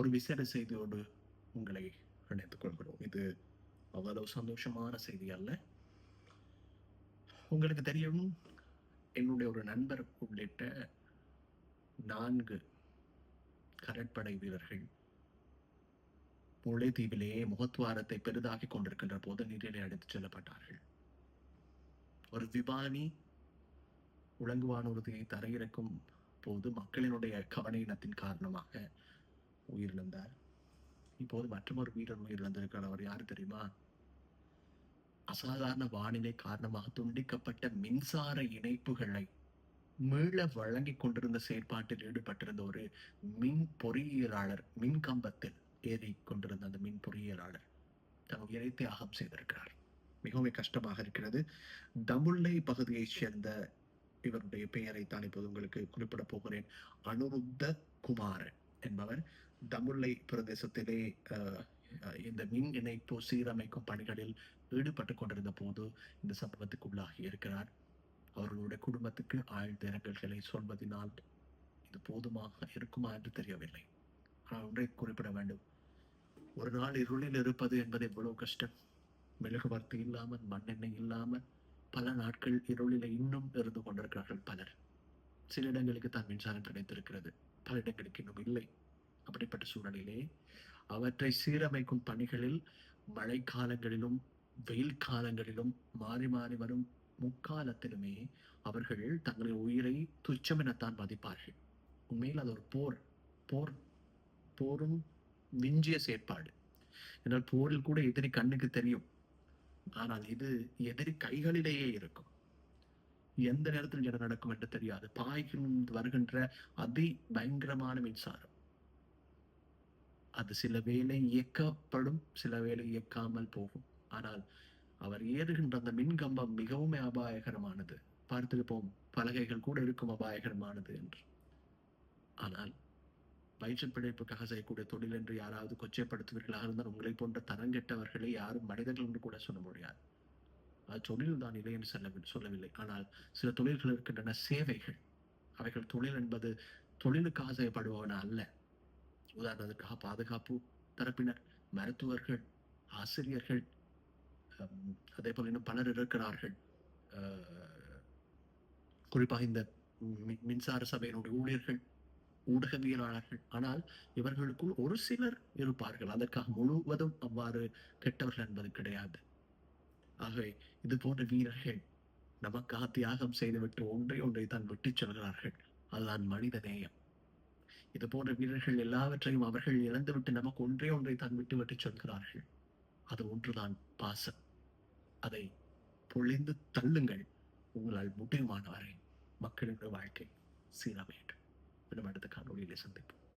ஒரு விசேட செய்தியோடு உங்களை இணைத்துக் கொள்கிறோம். இது அவ்வளவு சந்தோஷமான செய்தி அல்ல. உங்களுக்கு தெரியும் என்னுடைய ஒரு நண்பர் உள்ளிட்ட நான்கு கடற்படை வீரர்கள் முல்லைத்தீவிலேயே முகத்துவாரத்தை பெரிதாக்கி கொண்டிருக்கின்ற போது நீரிலே அடித்துச் செல்லப்பட்டார்கள். ஒரு விமானி உலங்குவானூர்தியை தரையிறக்கும் போது மக்களினுடைய கவனையினத்தின் காரணமாக உயிரிழந்தார். இப்போது மற்றொரு வீரர் உயிரிழந்திருக்கிறார். அவர் யாரு தெரியுமா? அசாதாரண வானிலை காரணமாக துண்டிக்கப்பட்ட மின்சார இணைப்புகளை மீள வழங்கிக் கொண்டிருந்த செயற்பாட்டில் ஈடுபட்டிருந்த ஒரு மின் பொறியியலாளர் மின் கம்பத்தில் ஏறி கொண்டிருந்த அந்த மின் பொறியியலாளர் தன் உயிரை தியாகம் செய்திருக்கிறார். மிகவும் கஷ்டமாக இருக்கிறது. தமுல்லை பகுதியைச் சேர்ந்த இவருடைய பெயரை தான் இப்போது உங்களுக்கு குறிப்பிட போகிறேன். அனுருத்த குமாரன் என்பவர் தமுல்லை பிரதேசத்திலே இந்த மின் இணைப்பு சீரமைக்கும் பணிகளில் ஈடுபட்டு கொண்டிருந்த போது இந்த சம்பவத்துக்கு உள்ளாகி இருக்கிறார். அவர்களுடைய குடும்பத்துக்கு ஆழ்ந்த இரங்கல்களை சொல்வதனால் இது போதுமாக இருக்குமா என்று தெரியவில்லை. ஆனால் ஒன்றை குறிப்பிட வேண்டும். ஒரு நாள் இருளில் இருப்பது என்பது எவ்வளவு கஷ்டம். மெழுகுவர்த்தி இல்லாமல் மண்ணெண்ணெய் இல்லாமல் பல நாட்கள் இருளில் இன்னும் இருந்து கொண்டிருக்கிறார்கள் பலர். சில இடங்களுக்கு தான் மின்சாரம் கிடைத்திருக்கிறது. பல இடங்களுக்கு இன்னும் இல்லை. அப்படிப்பட்ட சூழலிலே அவற்றை சீரமைக்கும் பணிகளில் மழைக்காலங்களிலும் வெயில் காலங்களிலும் மாறி மாறி வரும் முக்காலத்திலுமே அவர்கள் தங்களின் உயிரை துச்சமெனத்தான் மதிப்பார்கள். உண்மையில் அது ஒரு போர் போர் போரும் விஞ்சிய செயற்பாடு. என்றால் போரில் கூட எதிரி கண்ணுக்கு தெரியும். ஆனால் இது எதிரி கைகளிலேயே இருக்கும். எந்த நேரத்தில் என்ன நடக்கும் என்று தெரியாது. பாய்கின் வருகின்ற அதி பயங்கரமான மின்சாரம். அது சில வேளை இயக்கப்படும் சில வேளை இயக்காமல் போகும். ஆனால் அவர் ஏறுகின்ற அந்த மின்கம்பம் மிகவும் அபாயகரமானது. பார்த்திருப்போம் பலகைகள் கூட இருக்கும் அபாயகரமானது என்று. ஆனால் வயிற்று பிழைப்புக்காக செய்யக்கூடிய தொழில் என்று யாராவது கொச்சைப்படுத்துவீர்களாக இருந்தால் உங்களை போன்ற தரங்கெட்டவர்களை யாரும் மனிதர்கள் என்று கூட சொல்ல முடியாது. அது தொழில் தான் இல்லை என்று சொல்ல சொல்லவில்லை. ஆனால் சில தொழில்கள் இருக்கின்றன சேவைகள். அவைகள் தொழில் என்பது தொழிலுக்காக செய்யப்படுபவன அல்ல. உதாரணத்துக்காக பாதுகாப்பு தரப்பினர் மருத்துவர்கள் ஆசிரியர்கள் ஹம், அதே போல இன்னும் பலர் இருக்கிறார்கள். குறிப்பாக இந்த மின்சார சபையினுடைய ஊழியர்கள் ஊடகவியலாளர்கள். ஆனால் இவர்களுக்குள் ஒரு சிலர் இருப்பார்கள். அதற்காக முழுவதும் அவ்வாறு கெட்டவர்கள் என்பது கிடையாது. ஆகவே இது போன்ற வீரர்கள் நமக்காக தியாகம் செய்துவிட்டு ஒன்றை ஒன்றை தான் விட்டுச் செல்கிறார்கள். அதுதான் மனித நேயம். இது போன்ற வீரர்கள் எல்லாவற்றையும் அவர்கள் இழந்துவிட்டு நமக்கு ஒன்றே ஒன்றை தான் விட்டுவிட்டு சொல்கிறார்கள். அது ஒன்றுதான் பாசம். அதை பொழிந்து தள்ளுங்கள். உங்களால் முடியுமானவரை மக்களுடைய வாழ்க்கை சீர வேண்டும். இன்னும் அடுத்த காணொலியிலே சந்திப்போம்.